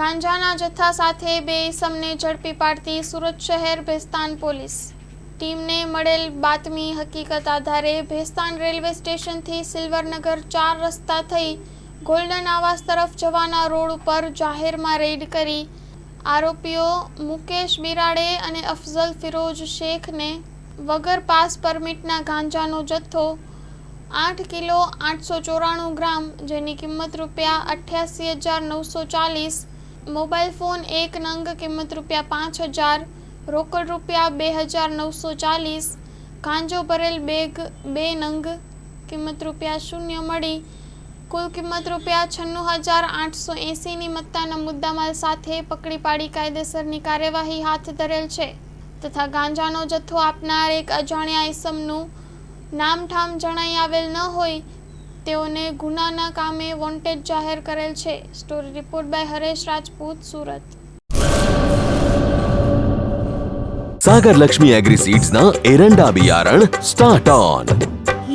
ગાંજાના જથ્થા સાથે બે ઇસમને ઝડપી પાડતી સુરત શહેર ભેસ્તાન પોલીસ. ટીમને મળેલ બાતમી હકીકત આધારે ભેસ્તાન રેલવે સ્ટેશનથી સિલ્વરનગર ચાર રસ્તા થઈ ગોલ્ડન આવાસ તરફ જવાના રોડ ઉપર જાહેરમાં રેડ કરી આરોપીઓ મુકેશ બિરાડે અને અફઝલ ફિરોજ શેખને વગર પાસ પરમિટના ગાંજાનો જથ્થો આઠ કિલો આઠસો ચોરાણું ગ્રામ, જેની કિંમત રૂપિયા અઠ્યાસી હજાર નવસો ચાલીસ મોબાઈલ ફોન એક નંગ કિંમત રૂપિયા પાંચ હજાર, રોકડ રૂપિયા બે હજાર નવસો ચાલીસ, ગાંજો ભરેલ બેગ બે નંગ કિંમત રૂપિયા શૂન્ય મળી. કુલ કિંમત રૂપિયા છન્નું હજાર આઠસો એંસીની મત્તાના મુદ્દામાલ સાથે પકડી પાડી કાયદેસરની કાર્યવાહી હાથ ધરેલ છે તથા ગાંજાનો જથ્થો આપનાર એક અજાણ્યા ઇસમનું નામઠામ જણાઈ આવેલ ન હોય તેઓને ગુનાના કામે વોન્ટેડ જાહેર કરેલ છે. Story report by Haresh Rajput Surat Sagar Lakshmi agri seeds ના એરંડા બિયારણ સ્ટાર્ટ ઓન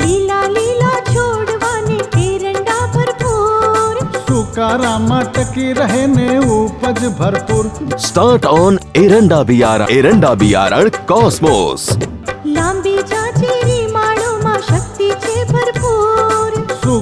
લીલા લીલા છોડવાને એરંડા ભરપૂર. સુકારામાં ટકી રહે ને ઉપજ ભરપૂર. સ્ટાર્ટ ઓન એરંડા બિયારણ એરંડા બિયારણ કોસ્મોસ લાંબી જાજી